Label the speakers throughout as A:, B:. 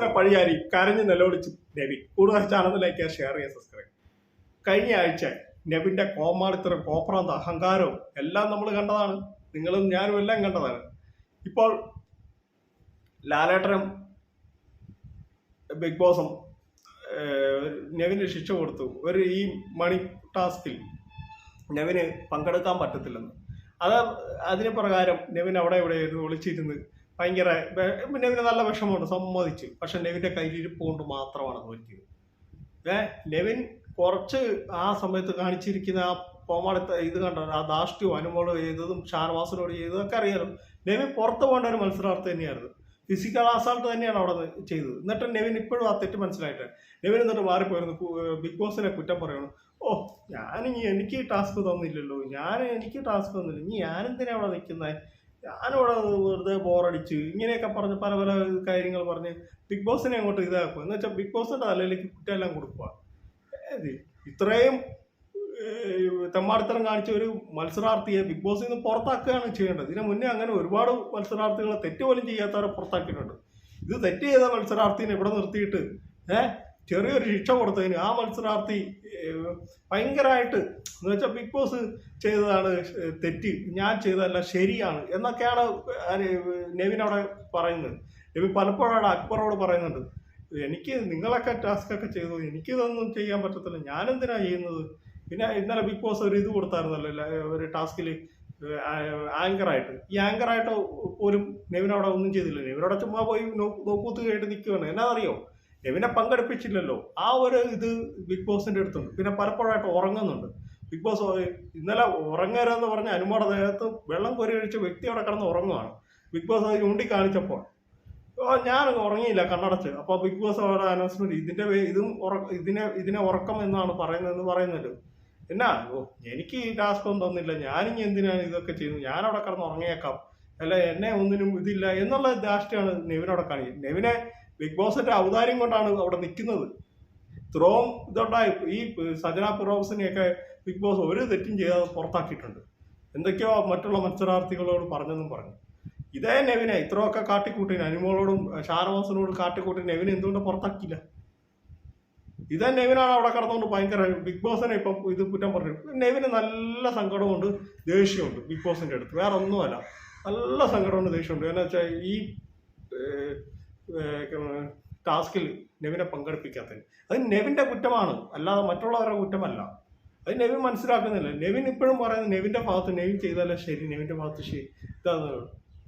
A: ബോസിനെ പഴിയാരി കരഞ്ഞ് നിലവിളിച്ച് നെവിൻ. കൂടുതൽ ചാനൽ ലൈക്ക് ഷെയർ ചെയ്യാൻ സബ്സ്ക്രൈബ് കഴിഞ്ഞ ആഴ്ച നെവിന്റെ കോമാളിത്തരം കോപ്രാന്ത അഹങ്കാരവും എല്ലാം നമ്മൾ കണ്ടതാണ്. നിങ്ങളും ഞാനും എല്ലാം കണ്ടതാണ്. ഇപ്പോൾ ലാലേട്ടനും ബിഗ് ബോസും നെവിന് ശിക്ഷ കൊടുത്തു. ഒരു ഈ മണി ടാസ്കിൽ നെവിന് പങ്കെടുക്കാൻ പറ്റത്തില്ലെന്ന്. അത് അതിന് പ്രകാരം നെവിൻ അവിടെ ഇവിടെ ഒളിച്ചിരുന്ന് ഭയങ്കര നെവിന് നല്ല വിഷമമുണ്ട്. സമ്മതിച്ചു. പക്ഷെ നെവിന്റെ കയ്യിലിരിപ്പ് കൊണ്ട് മാത്രമാണ് തോറ്റിയത്. ഏ നെവിൻ കുറച്ച് ആ സമയത്ത് കാണിച്ചിരിക്കുന്ന ആ കോമാളിത്ത ഇത് കണ്ടോ? ആ ദാഷ്ട്യവും അനുമോൾ ചെയ്തതും ഷാർവാസിനോട് ചെയ്തതൊക്കെ അറിയാലോ. നെവിൻ പുറത്ത് പോകേണ്ട ഒരു മത്സരാർത്ഥി തന്നെയായിരുന്നു. ഫിസിക്കൽ അസാൾട്ട് തന്നെയാണ് അവിടെ ചെയ്തത്. എന്നിട്ട് നെവിൻ ഇപ്പോഴും ആ തെറ്റ് മനസ്സിലായിട്ട് നെവിൻ എന്നിട്ട് മാറിപ്പോയിരുന്നു. ബിഗ് ബോസിനെ കുറ്റം പറയണം. ഓ ഞാനിനി എനിക്ക് ടാസ്ക് തന്നില്ലല്ലോ. ഞാൻ എനിക്ക് ടാസ്ക് തന്നില്ല. ഇനി ഞാനെന്തിനാ അവിടെ നിൽക്കുന്നത് ഞാനിവിടെ വെറുതെ ബോറടിച്ച്. ഇങ്ങനെയൊക്കെ പറഞ്ഞ് പല പല കാര്യങ്ങൾ പറഞ്ഞ് ബിഗ് ബോസിനെ അങ്ങോട്ട് ഇതാക്കും. എന്ന് വെച്ചാൽ ബിഗ് ബോസിന്റെ തലയിലേക്ക് കുറ്റമെല്ലാം കൊടുക്കുക ഇത്രയും തെമ്മാടിത്തരം കാണിച്ച ഒരു മത്സരാർത്ഥിയെ ബിഗ് ബോസിൽ നിന്ന് പുറത്താക്കുകയാണ് ചെയ്യേണ്ടത്. ഇതിനു മുന്നേ അങ്ങനെ ഒരുപാട് മത്സരാർത്ഥികളെ തെറ്റ് പോലും ചെയ്യാത്തവരെ പുറത്താക്കിയിട്ടുണ്ട്. ഇത് തെറ്റ് ചെയ്ത മത്സരാർത്ഥിനെ ഇവിടെ നിർത്തിയിട്ട് ഏഹ് ചെറിയൊരു ശിക്ഷ കൊടുത്തതിന് ആ മത്സരാർത്ഥി ഭയങ്കരമായിട്ട് എന്ന് വെച്ചാൽ ബിഗ് ബോസ് ചെയ്തതാണ് തെറ്റ്. ഞാൻ ചെയ്തതല്ല ശരിയാണ് എന്നൊക്കെയാണ് നെവിൻ അവിടെ പറയുന്നത്. നെവിൻ പലപ്പോഴാണ് അക്ബറോട് പറയുന്നുണ്ട് എനിക്ക് നിങ്ങളൊക്കെ ടാസ്ക് ഒക്കെ ചെയ്തു എനിക്കിതൊന്നും ചെയ്യാൻ പറ്റത്തില്ല. ഞാനെന്തിനാ ചെയ്യുന്നത്? പിന്നെ ഇന്നലെ ബിഗ് ബോസ് ഒരു ഇത് കൊടുത്തായിരുന്നല്ലോ ഒരു ടാസ്കിൽ ആങ്കറായിട്ട്. ഈ ആങ്കറായിട്ട് പോലും നെവിൻ അവിടെ ഒന്നും ചെയ്തില്ല. നെവിൻ അവിടെ ചുമ്മാ പോയി നോക്കൂത്ത് കേട്ട് നിൽക്കുകയാണ് എന്നാ അറിയോ? നെവിനെ പങ്കെടുപ്പിച്ചില്ലല്ലോ. ആ ഒരു ഇത് ബിഗ് ബോസിന്റെ അടുത്തുണ്ട്. പിന്നെ പലപ്പോഴായിട്ട് ഉറങ്ങുന്നുണ്ട്. ബിഗ് ബോസ് ഇന്നലെ ഉറങ്ങരുതെന്ന് പറഞ്ഞ അനുമോടെ ദേഹത്ത് വെള്ളം കോരി കഴിച്ച വ്യക്തി അവിടെ കിടന്ന് ഉറങ്ങുവാണ്. ബിഗ് ബോസ് അത് ചൂണ്ടിക്കാണിച്ചപ്പോൾ. ഞാൻ ഉറങ്ങിയില്ല കണ്ണടച്ച്. അപ്പോൾ ബിഗ് ബോസ് അവിടെ അനൗൺസ്മെന്റ് ഇതിന്റെ ഇതും ഇതിനെ ഇതിനെ ഉറക്കം എന്നാണ് പറയുന്നതെന്ന് പറയുന്നത് എന്നാ ഓ എനിക്ക് ഈ ടാസ്ക് ഒന്നും തോന്നില്ല. ഞാനിനി എന്തിനാണ് ഇതൊക്കെ ചെയ്യുന്നത്? ഞാനവിടെ കിടന്ന് ഉറങ്ങിയേക്കാം. അല്ല എന്നെ ഒന്നിനും ഇതില്ല എന്നുള്ള ധാഷ്ട്യാണ് നെവിനോടെ കാണിക്കുന്നത്. നെവിനെ ബിഗ് ബോസിന്റെ ഔദാര്യം കൊണ്ടാണ് അവിടെ നിൽക്കുന്നത്. ഇത്രയും ഇതുണ്ടായി. ഈ സജന ഫിറോസിനെയൊക്കെ ബിഗ് ബോസ് ഒരു തെറ്റും ചെയ്യാതെ പുറത്താക്കിയിട്ടുണ്ട്. എന്തൊക്കെയോ മറ്റുള്ള മത്സരാർത്ഥികളോട് പറഞ്ഞെന്നും പറഞ്ഞു. ഇതേ നെവിനെ ഇത്രയൊക്കെ കാട്ടിക്കൂട്ടി. അനുമോളോടും ഷാനവാസിനോടും കാട്ടിക്കൂട്ടി നെവിനെ എന്തുകൊണ്ട് പുറത്താക്കിയില്ല? ഇതേ നെവിനാണ് അവിടെ കിടന്നുകൊണ്ട് ഭയങ്കര ബിഗ് ബോസിനെ ഇപ്പം ഇത് കുറ്റം പറഞ്ഞു. നെവിന് നല്ല സങ്കടമുണ്ട് ദേഷ്യമുണ്ട് ബിഗ് ബോസിന്റെ അടുത്ത്. വേറെ ഒന്നുമല്ല നല്ല സങ്കടമുണ്ട് ദേഷ്യമുണ്ട്. എന്നുവെച്ചാൽ ഈ ടാസ്കിൽ നെവിനെ പങ്കെടുപ്പിക്കാത്തത് അത് നെവിന്റെ കുറ്റമാണ്. അല്ലാതെ മറ്റുള്ളവരുടെ കുറ്റമല്ല. അത് നെവിൻ മനസ്സിലാക്കുന്നില്ല. നെവിൻ ഇപ്പോഴും പറയുന്നത് നെവിന്റെ ഭാഗത്ത് നെവിൻ ചെയ്താലേ ശരി നെവിന്റെ ഭാഗത്ത് ശരി. ഇതാണ്.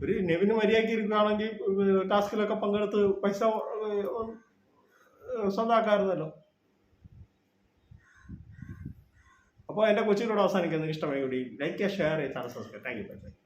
A: ഒരു നെവിന് മര്യാദയ്ക്ക് ഇരിക്കുകയാണെങ്കിൽ ടാസ്കിലൊക്കെ പങ്കെടുത്ത് പൈസ സ്വന്തമാക്കാമായിരുന്നല്ലോ അപ്പോൾ എന്റെ കൊച്ചിനോട് അവസാനിക്കുന്നത് ഇഷ്ടമായി കൂടി ലൈക്ക് ഷെയർ ചെയ്ത് സബ്സ്ക്രൈബ്. Thank you